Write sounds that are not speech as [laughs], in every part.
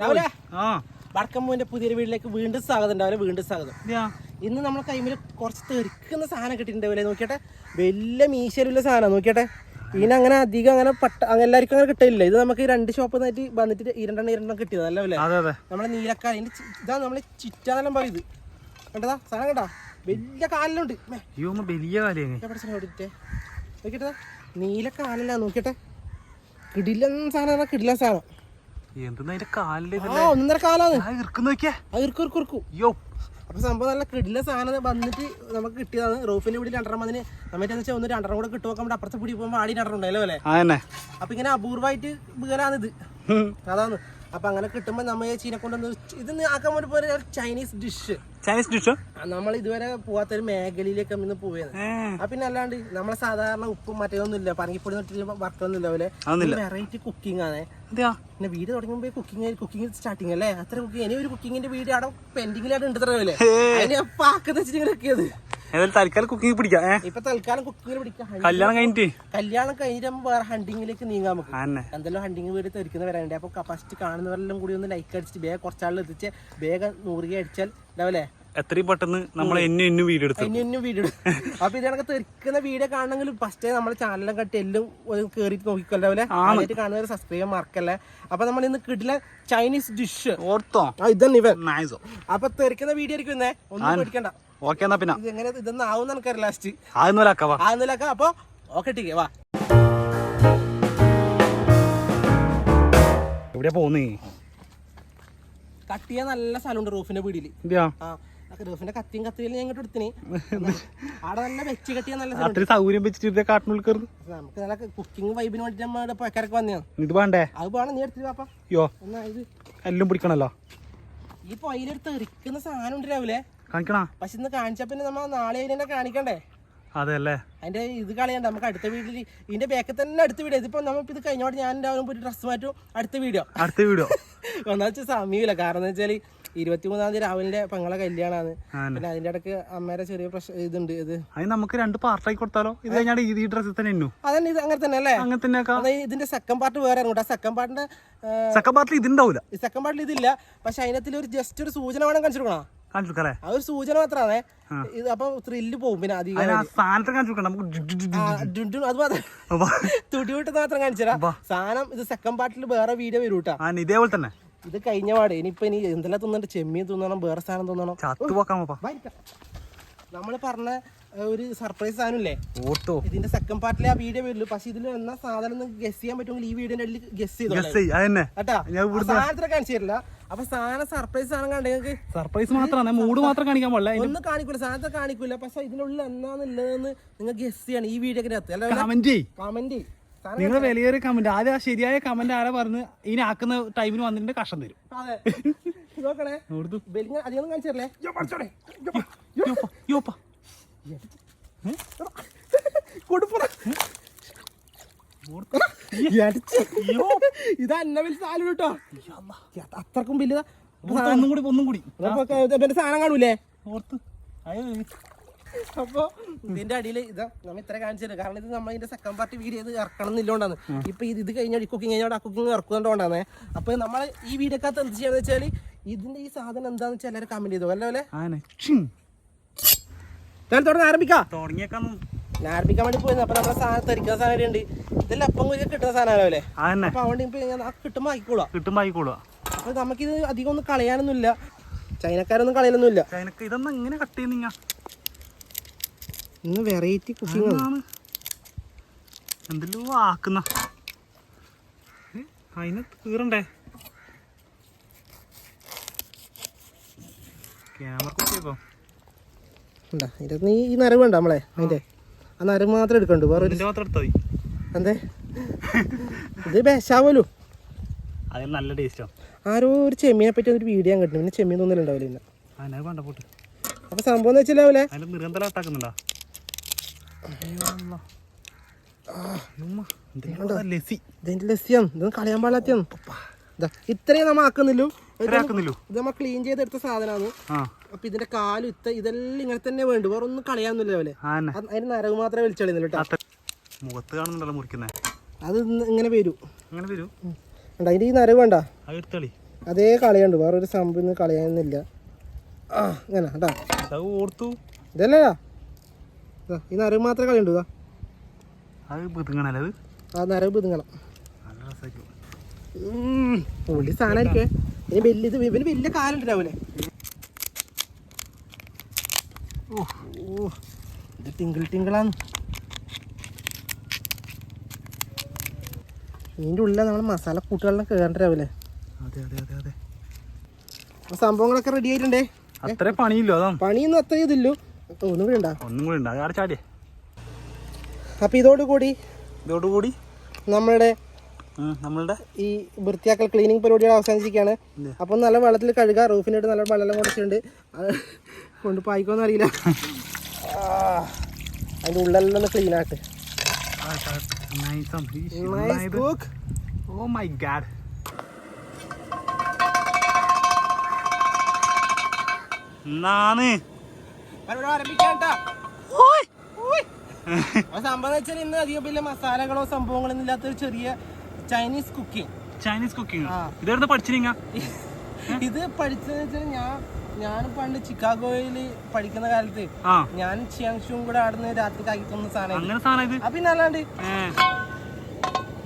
രാവിലെ? പുതിയൊരു വീട്ടിലേക്ക് വീണ്ടും സ്വാഗതം ഉണ്ടാവില്ല വീണ്ടും സ്വാഗതം. ഇന്ന് നമ്മളെ കൈമിൽ കുറച്ച് തെറിക്കുന്ന സാധനം കിട്ടിയിട്ടുണ്ടാവില്ലേ നോക്കിയട്ടെ? വലിയ മീശരുള്ള സാധനം. നോക്കിയട്ടെ? ഇതിന് അങ്ങനെ അധികം അങ്ങനെ പട്ട അങ്ങനെ എല്ലാവർക്കും അങ്ങനെ കിട്ടില്ല ഇത് നമുക്ക് രണ്ട് ഷോപ്പ് നിന്നായിട്ട് വന്നിട്ട് ഇരണ്ടെണ്ണം ഇരണ്ടെണ്ണം കിട്ടിയത്. അതെ നമ്മളെ നീലക്കാല ഇതിന്റെ ഇതാ നമ്മളെ ചിറ്റാന്നെല്ലാം പറയത് കണ്ടതാ? സാധനം കണ്ടാ? വലിയ കാലിലുണ്ട്. വലിയ നോക്കിട്ടെ നീലക്കാലല്ല നോക്കിയട്ടെ കിടിലൻ സാധനം കിടിലൻ സാധനം എന്തെന്നാ അതിന്റെ കാലിൽ ആ ഒന്നര കാലാണ്. അപ്പൊ സംഭവം നല്ല കിടില സാധനം വന്നിട്ട് നമുക്ക് കിട്ടിയതാണ്. റൂഫിന്റെ വീട്ടിൽ രണ്ടെണ്ണം വന്നിന്. നമ്മൾക്ക് വെച്ചാൽ ഒന്ന് രണ്ടെണ്ണം കൂടെ കിട്ടുമ്പോൾ നമ്മുടെ അപ്പുറത്തെ പിടി പോകുമ്പോൾ ആടി രണ്ടെണ്ണം ഉണ്ടായല്ലോ അല്ലേ ആ തന്നെ. അപ്പൊ ഇങ്ങനെ അപൂർവമായിട്ട് വീരാണിത് അതാണ്. അപ്പൊ അങ്ങനെ കിട്ടുമ്പോൾ നമ്മ ചീനെ കൊണ്ടുവന്ന് ഇത് ആക്കാൻ വേണ്ടി പോലെ ചൈനീസ് ഡിഷ് ചൈനീസ് ഡിഷോ നമ്മൾ ഇതുവരെ പോവാത്ത ഒരു മേഖലയിലേക്ക് ഇന്ന് പോയത് ആ പിന്നെ അല്ലാണ്ട് നമ്മളെ സാധാരണ ഉപ്പും മറ്റേതൊന്നും ഇല്ല പറങ്കിപ്പൊടി തൊട്ടിട്ട് വറുത്തൊന്നും ഇല്ല പോലെ. വെറൈറ്റി കുക്കിംഗ് ആണ്. പിന്നെ വീട് തുടങ്ങുമ്പോ കുക്കിംഗ് കുക്കിംഗ് സ്റ്റാർട്ടിങ് അല്ലേ? അത്ര കുക്കിംഗ് ഇനി ഒരു കുക്കിങ്ങിന്റെ വീട് അവിടെ പെൻഡിങ്ങിലായിട്ട് ഉണ്ട് പോലെ അതിനെ പാക്കുന്ന വെച്ചിട്ട് ഇങ്ങനെ ഏതായാലും തൽക്കാലം കുക്കിംഗ് പിടിക്കാം ഏ? ഇപ്പൊ തൽക്കാലം കുക്കിംഗ് പിടിക്കാം. കല്യാണം കഴിഞ്ഞിട്ട്? കല്യാണം കഴിഞ്ഞിട്ട് നമ്മൾ വേറെ ഹണ്ടിങ്ങിലേക്ക് നീങ്ങാൻ നമുക്ക്. തന്നെ. എന്തെല്ലാം ഹണ്ടിങ് വീട് തെറിക്കുന്ന വരാനുണ്ട്. അപ്പൊ ഫസ്റ്റ് കാണുന്നവരെല്ലാം കൂടി ഒന്ന് ലൈക്ക് അടിച്ചിട്ട് വേഗം കുറച്ചാളിൽ എത്തിച്ച് വേഗം നൂറുക അടിച്ചാൽ ഉണ്ടാവല്ലേ എത്രയും പെട്ടെന്ന് നമ്മൾ എന്നും എന്നും വീഡിയോ എടുത്തു. എന്നും ഇന്നും വീഡിയോ [laughs] അപ്പൊ ഇതിനൊക്കെ തെറിക്കുന്ന വീഡിയോ കാണണമെങ്കിൽ ഫസ്റ്റ് നമ്മുടെ ചാനലും കട്ടി എല്ലാം കേറിയിട്ട് നോക്കിക്കൊല്ലാവില്ലേ ആദ്യമായിട്ട് കാണുന്നവർ സബ്സ്ക്രൈബ് മറക്കല്ലേ? അപ്പൊ നമ്മൾ ഇന്ന് കിട്ടില്ല ചൈനീസ് ഡിഷ് ഓർത്തോ? ഇതന്നെ ഇവൻ. അപ്പൊ തെറിക്കുന്ന വീഡിയോ ആയിരിക്കും ഒന്നും പേടിക്കണ്ട. ഓക്കെ എന്നാ പിന്നെ. ഇത് എങ്ങനെ ഇതൊന്നും ആവുന്ന എനിക്കറിയില്ല ലാസ്റ്റ് അക്കവാ ആകുന്നില്ലൊക്കെ അപ്പൊ ഓക്കെ ടീക്കേ വാ. എവിടെയാ പോന്നേ കട്ടിയ നല്ല സ്ഥലമുണ്ട് റൂഫിന്റെ വീടിൽ. ആ റൂഫിന്റെ കത്തിയും കത്തിയും ഞാൻ ഇങ്ങോട്ട് എടുത്തിനി. അവിടെ നല്ല വെച്ച് കെട്ടിയ നല്ല സൗകര്യം വെച്ചിട്ട് ഇതേ കാട്ടിനുള്ളിൽ കയറുന്നു. നമുക്ക് നല്ല കുക്കിംഗ് വൈബിന് നമ്മുടെ വന്നതാണ് ഇത് വേണ്ടേ അത് വേണം നീ എടുത്തിട്ട് പാപ്പ അയ്യോ. എന്നാ ഇത്. എല്ലാം പിടിക്കണല്ലോ. ഈ പൊയിലെടുത്ത് എറിക്കുന്ന സാധനം ഉണ്ട് രാവിലെ. കാണിക്കണാ? പക്ഷെ ഇന്ന് കാണിച്ച പിന്നെ നമ്മ നാളെ അതിനെ കാണിക്കണ്ടേ? അതെ അല്ലേ അതിന്റെ ഇത് കളയണ്ട നമുക്ക് അടുത്ത വീട്ടിൽ ഇതിന്റെ ബാക്കിൽ തന്നെ അടുത്ത വീഡിയോ ഇതിപ്പോ നമ്മളിപ്പോ ഇത് കഴിഞ്ഞോട്ട് ഞാൻ രാവിലെ പോയിട്ട് ഡ്രസ്സ് മാറ്റും അടുത്ത വീഡിയോ അടുത്ത വീഡിയോ ഒന്നാ [laughs] വെച്ചാൽ സമയമില്ല. കാരണം എന്ന് വെച്ചാൽ ഇരുപത്തിമൂന്നാം തീയതി രാവിലെ പെങ്ങളെ കല്യാണാണ്. പിന്നെ അതിന്റെ ഇടയ്ക്ക് അമ്മേരെ ചെറിയ പ്രശ്നം ഇതുണ്ട് ഇത്. അത് നമുക്ക് രണ്ട് പാർട്ടായി കൊടുത്താലോ? ഇത് കഴിഞ്ഞാൽ ഈ ഡ്രസ്സിൽ തന്നെ അതന്നെ ഇത് അങ്ങനെ തന്നെ അല്ലേ അങ്ങനെ തന്നെ ഇതിന്റെ സെക്കൻഡ് പാർട്ട് വേറെ ഇറങ്ങും ആ സെക്കൻഡ് പാർട്ടിന്റെ സെക്കൻഡ് പാർട്ടിൽ ഇതുണ്ടാവില്ല സെക്കൻഡ് പാർട്ടിൽ ഇതില്ല. പക്ഷെ അതിനകത്തിൽ ഒരു ജസ്റ്റ് ഒരു സൂചന വേണം കാണിച്ചു കൊടുക്കണം? സൂചന മാത്രമാണ് ഇത് അപ്പൊ ത്രില്ല് പോകും പിന്നെ അധികം കാണിച്ചു നമുക്ക് അത് മാത്രം. അപ്പൊ തുടി വിട്ടത് മാത്രം കാണിച്ചുതരാം. സാധനം ഇത് സെക്കൻഡ് പാർട്ടിൽ വേറെ വീഡിയോ വരും കേട്ടാ ഇതേപോലെ തന്നെ. ഇത് കഴിഞ്ഞ പാട്. ഇനിയിപ്പോ ഇനി എന്തെല്ലാം തിന്നണ്ട്? ചെമ്മീൻ തിന്നണം വേറെ സാധനം തിന്നണം. നമ്മൾ നമ്മൾ പറഞ്ഞ ഒരു സർപ്രൈസ് സാധനമില്ലേ? ഓട്ടോ. ഇതിന്റെ സെക്കൻഡ് പാർട്ടിലെ ആ വീഡിയോ വരുള്ളൂ പക്ഷെ ഇതിൽ എന്നാ സാധനം ഗസ് ചെയ്യാൻ പറ്റുമെങ്കിൽ ഈ വീഡിയോന്റെ ഇടയിൽ ഗസ് ചെയ്തോ സാധനത്തിനെ കാണിച്ചു തരില്ല. അപ്പൊ സാധനം സർപ്രൈസ് സാധനം കണ്ടെങ്കിൽ സർപ്രൈസ് മാത്രമാണ്. മൂഡ് മാത്രം കാണിക്കാൻ പാടില്ല. ഒന്നും കാണിക്കൂല. സാധനത്തെ കാണിക്കൂല. പക്ഷെ ഇതിനുള്ളിൽ എന്താന്നുള്ളതെന്ന് നിങ്ങൾ ഗസ് ചെയ്യണം ഈ വീഡിയോ അല്ല കമന്റ് കമന്റ് നിങ്ങൾ വിലയേറിയ കമന്റ് ആദ്യം ആ ശരിയായ കമന്റ് ആരാ പറഞ്ഞ് ഇനി ആക്കുന്ന ടൈമിന് വന്നിട്ട് കഷം തരും. അതെ. നോക്കണേ. അധികം കാണിച്ചു സാധനം കേട്ടോ. അത്രക്കും വലിയ ഒന്നും കൂടി ഒന്നും കൂടി. സാധനം കാണൂലേ? ഓർത്ത്. അപ്പൊ ഇതിന്റെ അടിയിൽ ഇതാ നമ്മ ഇത്ര കാണിച്ചത് കാരണം ഇത് നമ്മൾ ഇതിന്റെ സെക്കൻഡ് പാർട്ടി വീഡിയോ ഇത് ഇറക്കണം എന്നില്ലോണ്ടാണ് ഇപ്പൊ ഇത് ഇത് കഴിഞ്ഞാൽ കുക്കിംഗ് കഴിഞ്ഞാൽ ആ കുക്കിംഗ് അപ്പൊ നമ്മൾ ഈ വീഡിയോക്കകത്ത് എന്ത് ചെയ്യാന്ന് വെച്ചാൽ ഇതിന്റെ ഈ സാധനം എന്താന്ന് വെച്ചാൽ എല്ലാവരും കമന്റ് ചെയ്തു. അല്ലേ ഞാൻ തുടങ്ങി ആരംഭിക്കാം. തുടങ്ങിയേക്കാം ഞാൻ ആരംഭിക്കാൻ വേണ്ടി പോയിരുന്നു. അപ്പൊ നമ്മളെ സാധനം തെറിക്കുന്ന സാധനം ഉണ്ട് ഇതെല്ലാം അപ്പം കിട്ടുന്ന സാധനമല്ലേ അതന്നെ. അപ്പൊ അതുകൊണ്ട് ഇപ്പൊ ഞാൻ ആ കിട്ടുമ്പോൾ ആക്കിക്കോളാം കിട്ടുമ്പോ ആയിക്കോളാം അപ്പൊ നമുക്കിത് അധികം ഒന്നും കളയാനൊന്നുമില്ല. ചൈനക്കാരൊന്നും കളയാനൊന്നുമില്ല ചൈനക്ക് ഇതൊന്നും എങ്ങനെ കട്ട് ചെയ്യുന്നിങ്ങ ഇന്ന് വെറൈറ്റി കുക്കിംഗ് ആണ്. എന്തെല്ലോ ആക്കുന്ന. അതിന് തീറണ്ടേ ക്യാമറ കുത്തിയേക്കോ? ഉണ്ടാ? നീ ഈ നരവ് വേണ്ട നമ്മളെ അതിന്റെ ആ നരവ് മാത്രം എടുക്കണ്ടു വേറെ എന്തേ? ഇത് ബെശാവല്ലോ അതിന് നല്ല ടേസ്റ്റാണ് ആരോ ഒരു ചെമ്മീനെ പറ്റി ഒരു വീഡിയോ ഞാൻ കിട്ടും പിന്നെ ചെമ്മീൻ ഒന്നും ഉണ്ടാവില്ല ഇന്ന് അപ്പൊ സംഭവം എന്ന് വെച്ചാലേ അതിന്റെ നിരന്തരം അട്ടാക്കുന്നുണ്ടാ ലസി ഇതിന്റെ ലസ്യാണ് ഇതൊന്നും കളയാൻ പാടില്ലാത്തയാണ് ഇതാ ഇത്രയും നമ്മ ആക്കുന്നില്ലു. ഇത് നമ്മ ക്ലീൻ ചെയ്തെടുത്ത സാധനമാണ്. അപ്പൊ ഇതിന്റെ കാലും ഇത്ത ഇതെല്ലാം ഇങ്ങനെ തന്നെ വേണ്ടു. വേറെ ഒന്നും കളയാന്നില്ല പോലെ അതിന് നരവ് മാത്രമേ വലിച്ചളിയുന്നുള്ളൂ മുഖത്ത് കാണുന്നുണ്ടല്ലോ മുറിക്കുന്നേ. അത് ഇങ്ങനെ വരും. അങ്ങനെ വരൂ. ഉണ്ടോ അതിന്റെ ഈ നരവ് വേണ്ട. അതേ കളയുണ്ട്. വേറൊരു സംഭവം ഇന്ന് കളയാനൊന്നുമില്ല. ആ ഇങ്ങനെ കേട്ടാ ഓർത്തു. ഈ നരവ് മാത്രമേ കളയുണ്ടു ആ നരവ് പിതുങ്ങണം. ഉള്ളി സാധനം ഇരിക്കേ ഇനി വലിയ ഇത് ഇവന് വലിയ കാലുണ്ട് രാവിലെ ഓ ഓ ഇത് ടിങ്കിൾ ടിങ്കിളാണ്. ഇതിന്റെ ഉള്ളിൽ നമ്മൾ മസാല കൂട്ടുകളിലും കയറേണ്ട രാവിലെ. അതെ അതെ അതെ അതെ. അപ്പോൾ സംഭവങ്ങളൊക്കെ റെഡി ആയിട്ടുണ്ടേ. അത്ര പണിയില്ലോ അതാ പണിയൊന്നും അത്ര ഇതില്ലോ. ഒന്നും കൂടി ഉണ്ടാ. ഒന്നും കൂടി ഉണ്ട്. ചാടി അപ്പോൾ ഇതോടുകൂടി ഇതോടുകൂടി നമ്മളുടെ നമ്മളുടെ ഈ വൃത്തിയാക്കൽ ക്ലീനിങ് പരിപാടികൾ അവസാനിച്ചിരിക്കുകയാണ്. അപ്പം നല്ല വെള്ളത്തിൽ കഴുകുക റൂഫിനായിട്ട് നല്ല വെള്ളം കൊടുത്തിട്ടുണ്ട് കൊണ്ട് പായിക്കോന്ന് അറിയില്ല അതിന്റെ അതിന്റെ ഉള്ളെല്ലാം ഒന്ന് clean cook. Oh my God നാന്ന് സംഭവം വെച്ചാൽ ഇന്ന് അധികം വലിയ മസാലകളോ സംഭവങ്ങളോ ഒന്നും ഇല്ലാത്ത ഒരു ചെറിയ ചൈനീസ് കുക്കിംഗ് ചൈനീസ് കുക്കിംഗ് ഇത് പഠിച്ചതെന്ന് വെച്ചാൽ ഞാൻ ഞാൻ പണ്ട് ചിക്കാഗോയിൽ പഠിക്കുന്ന കാലത്ത് ഞാൻ ചിയാങ്ഷും കൂടെ ആടുന്ന രാത്രി കാക്കി തന്ന സാധനം അങ്ങനെ സാധനം ഇത്? അപ്പൊ പിന്നെ അല്ലാണ്ട്.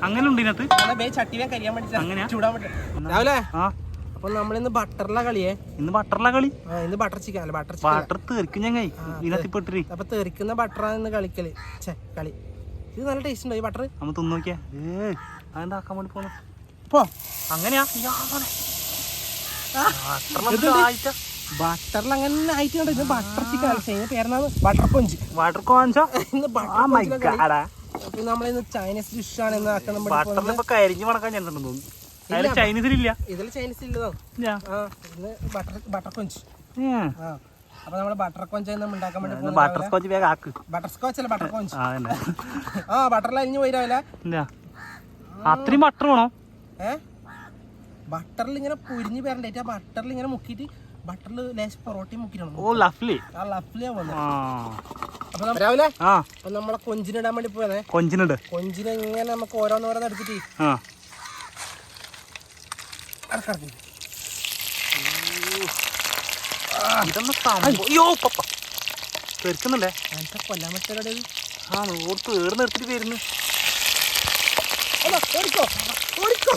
അങ്ങനെ ഉണ്ട് ഇതിനകത്ത്? നമ്മളെ ചട്ടി വേഗം കരിയാൻ വേണ്ടി? ചൂടാൻ പറ്റില്ലേ രാവിലെ? നമ്മൾ അപ്പൊ നമ്മളിന്ന് ബട്ടറിലെ കളിയേ. ഇന്ന് ബട്ടറിലെ കളി? ഇന്ന് ബട്ടർ ചിക്കൻ അല്ല ബട്ടർ ബട്ടർ തെറിക്കും ഞാൻ ഇതിനകത്ത് പെട്ടിട്ട് അപ്പൊ തെറിക്കുന്ന ബട്ടറാണ് ഇന്ന് കളിക്കൽ. ഛേ കളി. ഇത് നല്ല ടേസ്റ്റ് ഉണ്ടോ ഈ ബട്ടർ? നമ്മൾ തിന്നു നോക്കിയാ. ഏ അതെന്താക്കാൻ വേണ്ടി പോന്നു പോ. അങ്ങനെയാ? ബട്ടറിൽ അങ്ങനെ ആയിട്ട് കണ്ടോ? ഇത് ബട്ടർ ചിക്കൻ അല്ല. ഇതിന്റെ ബട്ടർ കൊഞ്ച് വാട്ടർ കോഞ്ചോ ഇന്ന് ആ ബട്ടർ മൈ ഗാഡാ അപ്പൊ നമ്മളിന്ന് ചൈനീസ് ഡിഷാണ് ഇന്ന് ആക്കാൻ ബട്ടറിൽ ഇപ്പൊ കരിഞ്ഞു മണക്കാൻ ഞാൻ തോന്നുന്നു. അതിൽ ചൈനീസിലില്ല ഇതിൽ ചൈനീസ് ഇല്ലതാണ് ഇല്ല. ആ ഇന്ന് ബട്ടർ ബട്ടർ കൊഞ്ച് ഏ. ആ അപ്പൊ നമ്മൾ ബട്ടർ കൊഞ്ച് നമ്മൾ ഉണ്ടാക്കാൻ വേണ്ടി പോകുന്നത് ബട്ടർ സ്കോച്ച് വേഗം ആക്ക്. ബട്ടർ സ്കോച്ച് അല്ല ബട്ടർ കൊഞ്ച് ആ തന്നെ ആ ബട്ടറിൽ അരിഞ്ഞു പോയി രാവിലെ. ഇല്ല. അത്രയും ബട്ടർ വേണോ? ഏ? ബട്ടറിൽ ഇങ്ങനെ പൊരിഞ്ഞ് ആ ബട്ടറിൽ ഇങ്ങനെ മുക്കിയിട്ട് ബട്ടറിൽ ലേശം പൊറോട്ടയും മുക്കിയിട്ടുണ്ട് ഓ ലഫ്ലി. ആ ലഫ്ലിയാ പോകുന്നത് ആ. അപ്പൊ നമ്മ- രാവിലെ? ആ. അപ്പൊ നമ്മളെ കൊഞ്ചിനിടാൻ വേണ്ടി പോയതേ. കൊഞ്ചിനുണ്ട് കൊഞ്ചിനെ ഇങ്ങനെ നമുക്ക് ഓരോന്നോരോന്ന് എടുത്തിട്ട് ആ. അടക്കടക്കി ഇതൊന്നും സംഭവം? അയ്യോ പപ്പ. തെറിക്കുന്നുണ്ടേ അങ്ങനത്തെ കൊല്ലാൻ പറ്റുന്നത് ആ ഓർത്ത് ഏർന്ന് എടുത്തിട്ട് വരുന്നു. ഓടിക്കോ. ഓടിക്കോ.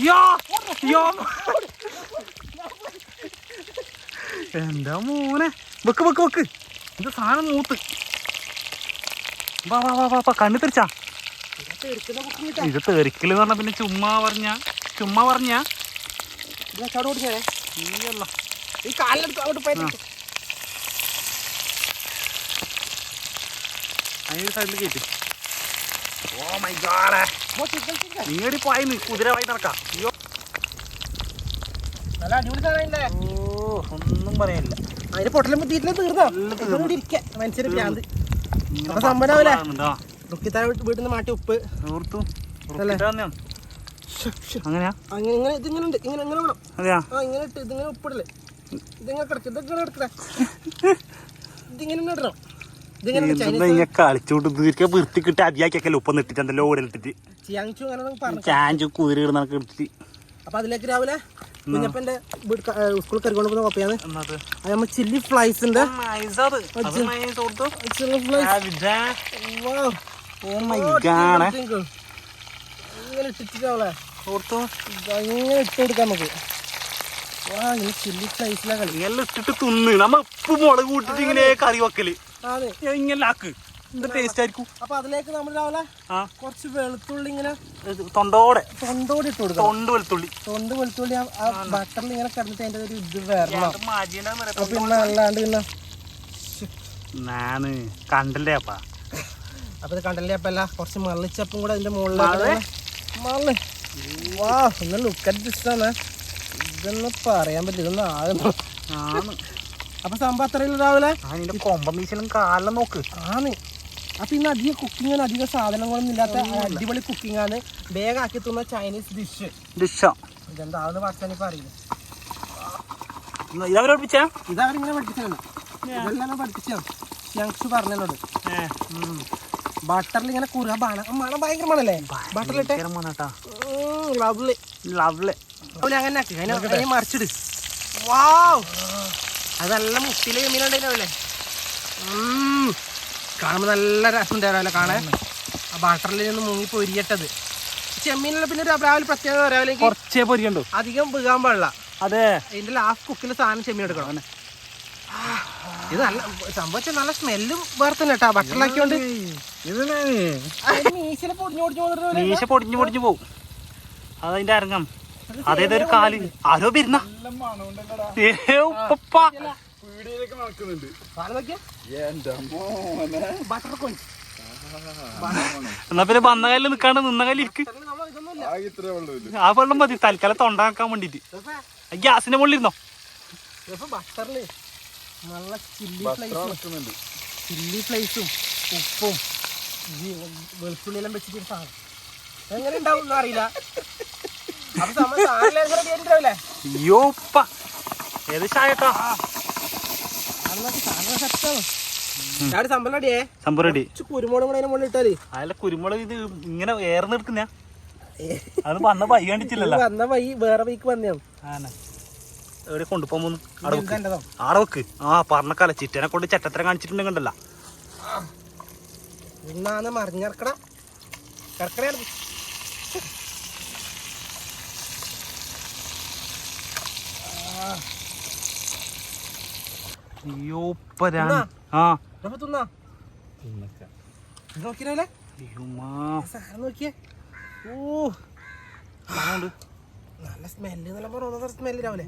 യോ യോ എന്താ മോനെ? വെക്ക് വെക്ക് വെക്ക്. എന്താ സാധനം മൂത്ത്. വാ വാ വാ വാ കണ്ണു തെറിച്ചാ. ഇത് തെറിക്കൽ എന്ന് പറഞ്ഞാ പിന്നെ ചുമ്മാ പറഞ്ഞ ചുമ്മാ പറഞ്ഞ. ഇതൊക്കെ അവിടെ ഓടിക്കണേ ഈ കാലിലെടുത്ത് അവിടെ പോയിട്ട് അതിന് സൈഡിൽ കയറ്റി ഓ മൈ ഗാഡ് ഇങ്ങോട്ട് പോയി കുതിര വായി നടക്കാം. അയ്യോ. നല്ല അടിപൊളി സാധനമില്ലേ ഓ ഒന്നും പറയാനില്ല അതിന്റെ പൊട്ടലും തീറ്റിലും തീർന്നോ? ഇതുകൊണ്ട് ഇരിക്കാം. മനുഷ്യര് ഭ്രാന്ത്. അപ്പൊ സംഭവനാവില്ലേ ആ റുക്കിത്താൻ വീട്ടിൽ നിന്ന് മാറ്റി ഉപ്പ്. അങ്ങനെയാ? അങ്ങനെ ഇങ്ങനെ ഇതിങ്ങനെ ഉണ്ട്. ഇങ്ങനെ ഇങ്ങനെ വേണം. ആ ഇങ്ങനെ ഇട്ട് ഇതിങ്ങനെ ഉപ്പിടല്ലേ കിടക്കും. ഇതൊക്കെ ഇടണം. കളിച്ചോട്ട് വൃത്തിക്കിട്ട് അതിയാക്കിയൊക്കെ ഉപ്പം ഇട്ടിട്ട് ഓടിട്ടിട്ട് ചാഞ്ചു കുതിരി എടുത്തിട്ട് അപ്പൊ അതിലേക്ക് രാവിലെ കുഞ്ഞപ്പന്റെ സ്കൂളിൽ കറി കൊണ്ടുപോകുന്ന കോപ്പിയാണ് അത് നമ്മൾ ചില്ലി ഫ്ലൈസിന്റെ ചില്ലി ഫ്ലൈസ് ഇങ്ങനെ ഇട്ടിട്ടാവളെ ഓർത്തു ഇങ്ങനെ ഇട്ട് കൊടുക്കാം നമുക്ക്. വാ ഈ ചില്ലി കളി. ഇട്ടിട്ട് തിന്ന്. നമ്മ ഉപ്പ് മുളക് കൂട്ടിട്ട് ഇങ്ങനെ കറി വെക്കൽ. ഇങ്ങനെ ആക്ക്? ടേസ്റ്റ് ആയിരിക്കും. അപ്പൊ അതിലേക്ക് നമ്മൾ രാവിലെ കുറച്ച് വെളുത്തുള്ളി ഇങ്ങനെ തൊണ്ടോടെ. തൊണ്ടോടെ ഇട്ട് കൊടുക്കാം തൊണ്ട് വെളുത്തുള്ളി. തൊണ്ട് വെളുത്തുള്ളി ആ- ബട്ടറിൽ ഇങ്ങനെ കിടന്നിട്ട് അതിന്റെ ഒരു ഇത് വരണം. പിന്നെ അല്ലാണ്ട് പിന്നെ ഞാൻ കണ്ടല്ലേ അപ്പാ? അപ്പൊ ഇത് കണ്ടല്ലേ അപ്പൊ അല്ല കുറച്ച് മള്ളിച്ചപ്പും കൂടെ അതിന്റെ മുകളിൽ മള്ളി? വാ ഒന്ന് ലുക്ക് അറ്റ് ഇതൊന്നും പറയാൻ പറ്റില്ല ഇതൊന്നും ആകുന്നു ആണ്. അപ്പൊ സംഭവം അത്രയും രാവിലെ. കൊമ്പം വീശലും കാലം നോക്ക്. ആണ്. അപ്പൊ ഇന്ന് അധികം കുക്കിങ്ങിന് അധികം സാധനങ്ങളൊന്നും ഇല്ലാത്ത അടിപൊളി കുക്കിംഗ് ആണ്. വേഗം ആക്കി തന്ന ചൈനീസ് ഡിഷ് ഡിഷോ ഇതെന്താന്ന് പറഞ്ഞാൽ ഇപ്പൊ അറിയില്ല. ഇതവരെ പഠിപ്പിച്ചാ? ഇതവരിങ്ങനെ പഠിപ്പിച്ചാണ് ഇതെല്ലാം പഠിപ്പിച്ചാണ് ഞങ്ങക്ക് പറഞ്ഞോട് ബട്ടറിൽ ഇങ്ങനെ കുറുക മണം മണം ഭയങ്കര മണല്ലേ? ബട്ടറിലിട്ട്? ലവ്ലി ലവ്ലി അങ്ങനെ ആക്കി. അതിനെ മറിച്ചിട്. വാവ് അതെല്ലാം മുട്ടിലെ ചെമ്മീനുണ്ടായില്ലേ കാണുമ്പോൾ നല്ല രസം തരാമല്ലോ കാണാൻ? ആ ബട്ടറിൽ നിന്ന് മുങ്ങി പൊരിയട്ടത്. ചെമ്മീനുള്ള പിന്നെ ഒരു രാവിലെ പ്രത്യേകത രാവിലെ കുറച്ചേ പൊരിയുണ്ട്. അധികം വീകാൻ പാടില്ല. അതെ. അതിന്റെ ലാസ്റ്റ് കുക്കിൽ സാധനം ചെമ്മീൻ എടുക്കണം. ഇത് നല്ല സംഭവിച്ച നല്ല സ്മെല്ലും വേറെ തന്നെ കേട്ടാ ബട്ടറിലാക്കിയോണ്ട് മീശ പൊടിഞ്ഞു പൊടിഞ്ഞു പോകും അതതിന്റെ അരങ്ങം. അതേതൊരു കാൽ. ആരോ വരുന്ന? ഏ ഉപ്പ സാധനം നടക്കുന്നുണ്ട്. എന്നാ പിന്നെ വന്ന കാലിൽ നിക്കാണ്ട് നിന്ന കല്ല് ഇരിക്ക്. ആ വെള്ളം മതി. തൽക്കാലം തൊണ്ടാക്കാൻ വേണ്ടിട്ട്. ഗ്യാസിന്റെ മുകളിലിരുന്നോ? ബട്ടറിൽ നല്ല ചില്ലി ഫ്ലൈസും ചില്ലി ഫ്ലൈസും ഉപ്പും ഈ വെളുത്തുള്ളിയെല്ലാം വെച്ചിട്ട് ഒരു സാധനം. എങ്ങനെ ഉണ്ടാവും അറിയില്ല. അപ്പൊ നമ്മൾ സാധനം എങ്ങനെ കേട്ടിട്ടാവില്ലേ അയ്യോ ഉപ്പ. ഏത് ചായട്ടാ കുരുമുളക് അതിലെ ഇത് ഇങ്ങനെ ഏർന്ന് എടുക്കുന്ന? അത് വന്ന പൈ കണ്ടിച്ചില്ലല്ലോ വന്ന പൈ വേറെ പൈക്ക് വന്നതാണ് എവിടെ കൊണ്ടുപോകുന്നു ആടെ വെക്ക്. ആ പറഞ്ഞക്കാല കല. ചിറ്റനെ കൊണ്ട് ചെറ്റത്തരം കാണിച്ചിട്ടുണ്ടെങ്കിണ്ടല്ല ഇന്നാന്ന് മറിഞ്ഞിറക്കട. കിടക്കണേ തിന്നാ? ആ. നോക്കിയേ. ഓ. നല്ല സ്മെല്ല് നല്ല പറഞ്ഞ സ്മെല്ല് രാവിലെ.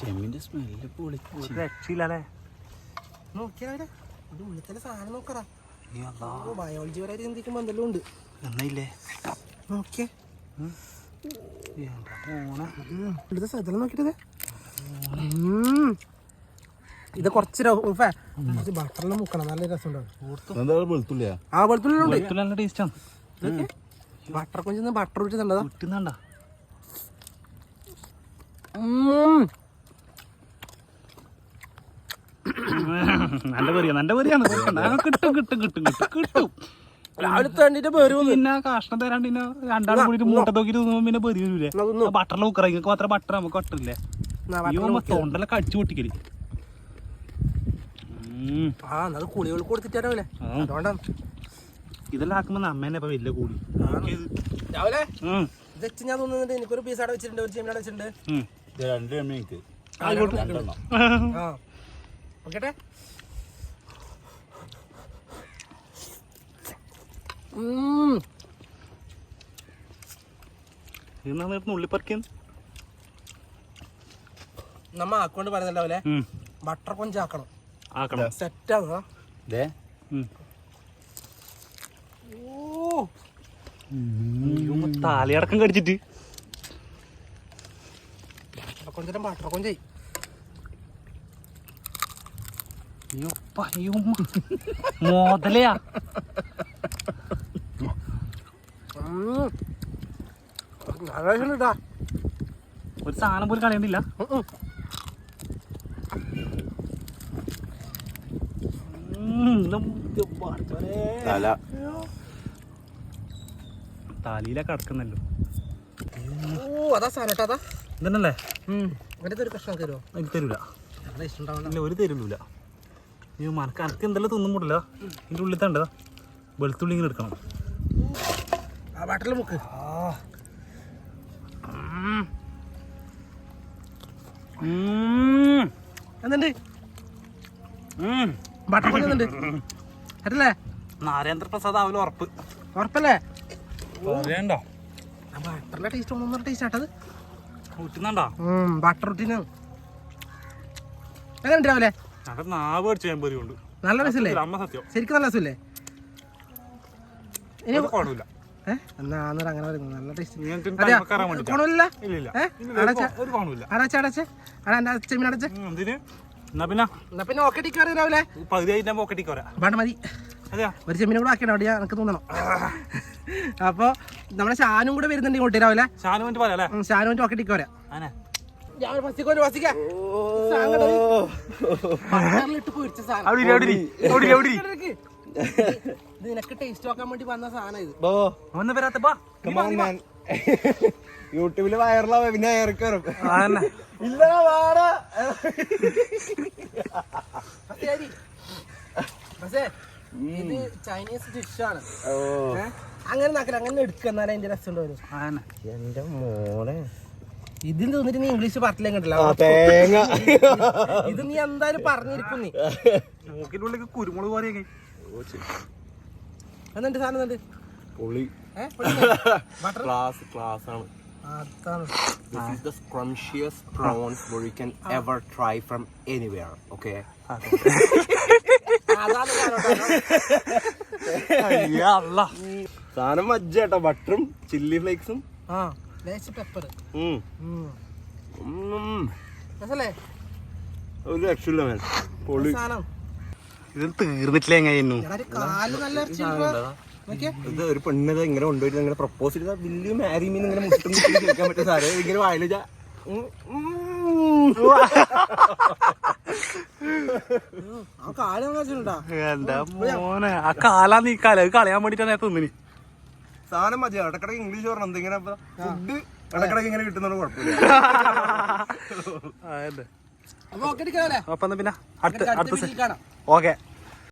ചെമ്മിന്റെ സ്മെല്ല് പൊളിച്ച്. ഒരു രക്ഷയില്ലല്ലേ നോക്കിയാലേ ഇത് ഉള്ളിത്തല സാധനം നോക്കറാ. ബയോളജി വരെ ചിന്തിക്കുമ്പോ എന്തെല്ലാം ഉണ്ട്. എന്നായില്ലേ നോക്കിയേ. ഇവിടുത്തെ സ്ഥലം നോക്കിട്ടത് ഇത് കുറച്ച് ബട്ടറിൽ മുക്കണം. നല്ല രസമുണ്ടാവും. എന്താ വെളുത്തുള്ളിയാ? ആ വെളുത്തുള്ളി നല്ല ടേസ്റ്റാണ് ബട്ടർ കൊഞ്ചിന്ന് ബട്ടർ വിട്ടുന്നുണ്ടതാ കിട്ടുന്നുണ്ട നല്ല പെറിയ നല്ല പെറിയാണ് കിട്ടും കിട്ടും കിട്ടും കിട്ടും കിട്ടും. രാവിലെ തണ്ടിട്ട് വരും പിന്നെ കഷ്ണം തരാണ്ട് പിന്നെ രണ്ടാളും കൂടി മൂട്ട പിന്നെ ബട്ടറിൽ കുക്കറ. നിങ്ങൾക്ക് മാത്രം ബട്ടർ നമുക്ക് ബട്ടറില്ലേ അമ്മ തൊണ്ടല്ല കടിച്ചു പൊട്ടിക്കൽ. ആ കുളികൾ. അതുകൊണ്ടാണ് ഇതെല്ലാം ആക്കുമ്പോ അമ്മേനെ ഇപ്പൊ വലിയ കൂടി രാവിലെ. വെച്ച് ഞാൻ തോന്നുന്നുണ്ട്. എനിക്കൊരു പീസ് അവിടെ വെച്ചിട്ടുണ്ട് ഒരു ചെമ്മീൻ വെച്ചിട്ടുണ്ട്. രണ്ട് എനിക്ക് ഓക്കേട്ടെ നമ്മ ആക്കൊണ്ട് പറയുന്നുണ്ടാവില്ലേ ബട്ടർ കൊഞ്ചാക്കണം ആക്കണം. സെറ്റാണ് ദേ. ഉം. ഓ. താലയടക്കം കടിച്ചിട്ട്. മോതലയാ. ഒരു സാധനം പോലും കളയണ്ടില്ല ഉം, ഇതും ഇത് പടച്ചോനെ. തല. തലയിലാ കടക്കുന്നല്ലോ. ഓ അതാ സാധനം അതാ. ഇതന്നല്ലേ ഒരു പ്രശ്നം തരുമോ എനിക്ക് തരൂല. ഇല്ല ഒരു തരൂല അയ്യോ മനക്ക് അനക്ക് എന്തെല്ലാം തിന്നും മുടില്ല ഇതിന്റെ ഉള്ളിൽ തണ്ട വെളുത്തുള്ളി ഇങ്ങനെ എടുക്കണം. ആ ബട്ടറിൽ മുക്ക്. ഉം. എന്തുണ്ട് അല്ലേ നരേന്ദ്ര പ്രസാദ് ആവില്ല ഉറപ്പ്. ഉറപ്പല്ലേ? പറയണ്ടോ ബട്ടറിന്റെ ടേസ്റ്റ് ഒന്നും ടേസ്റ്റ് ആട്ടത്. ഊറ്റുന്നുണ്ടോ ബട്ടർ റൊട്ടീന് എങ്ങനെ ഞങ്ങളുടെ നാവ് അടിച്ച് ഞാൻ പേരുണ്ട് നല്ല രസമില്ലേ? ശരിക്കും നല്ല രസമില്ലേ? ഇനി കുഴപ്പമില്ല. ഏ? അങ്ങനെ പറയുന്നത് നല്ല ടേസ്റ്റ്. ഇല്ല ഇല്ല. അടച്ച? ചെമ്മീൻ അടച്ച്. എന്നാ പിന്നെ? എന്നാ പിന്നെ ഓക്കെ ടിക്കറി രാവിലെ. പകുതി ആയിട്ട് പോക്കറ്റിക്ക് വരാം വേണ്ട മതി. അതെയാ? ഒരു ചെമ്മീനും കൂടെ ആക്കിയാണ് അവിടെ എനിക്ക് തോന്നണം. അപ്പോൾ നമ്മുടെ ഷാനും കൂടെ വരുന്നുണ്ട് ഇങ്ങോട്ട് രാവിലെ. ഷാനു വേണ്ടി പറയാം അല്ലേ? ടിക്കോരാ നിനക്ക്? ടേസ്റ്റ് നോക്കാൻ വേണ്ടി വന്ന സാധനം ഇത്. ബോ. അവന്ന് വരാത്ത [laughs] യൂട്യൂബിൽ വൈറലാവ പിന്നെ ഏറി കയറും [laughs] ഇല്ല വേറെ. ഇത് ചൈനീസ് ഡിഷാണ് ഓ. അങ്ങനെ നാക്കല അങ്ങനെ എടുക്കുക എന്നാലേ അതിന്റെ രസം ഉണ്ടാവും എന്റെ മോനെ. ഇതിൽ തോന്നിട്ട് നീ ഇംഗ്ലീഷ് പറഞ്ഞില്ല കണ്ടില്ല. തേങ്ങ. ഇത് നീ എന്തായാലും പറഞ്ഞിരിക്കും നീ. ഉള്ളിൽ കുരുമുളക് പോലെയൊക്കെ എന്നിട്ട് സാധനം എന്നിട്ട് പൊളി. ക്ലാസ് ക്ലാസ് ആണ്. This is the scrumptious prawns where you can ever try from anywhere, okay? [laughs] സാധനം മജ്ജ കേട്ടോ ബട്ടറും ചില്ലി ഫ്ലേക്സും പെപ്പർ ഒരു രക്ഷയില്ല മേൽ പൊളി. ഇത് തീർന്നിട്ടില്ല എങ്ങനെയായിരുന്നു? ഇത് ഒരു പെണ്ണിത് ഇങ്ങനെ കൊണ്ടുപോയിട്ട് ഇങ്ങനെ പ്രപ്പോസ് ചെയ്ത വലിയ മാരി മീൻ ഇങ്ങനെ മുട്ടും മുട്ടും കേൾക്കാൻ പറ്റും സാധനം ഇങ്ങനെ വായിൽ വെച്ചാ, ഉം, ഉം. ആ കാൽ നീ കാല. കളയാൻ വേണ്ടിട്ടാണ് തിന്നിന്. സാധനം മതി. ഇടക്കിടക്ക് ഇംഗ്ലീഷ് പറഞ്ഞത് എന്തിങ്ങനെ ഫുഡ് ഇടക്കിടക്ക് ഇങ്ങനെ കിട്ടുന്നതാണ് കുഴപ്പമില്ല. അപ്പൊ പിന്നെ? അടുത്ത അടുത്ത ഓക്കെ.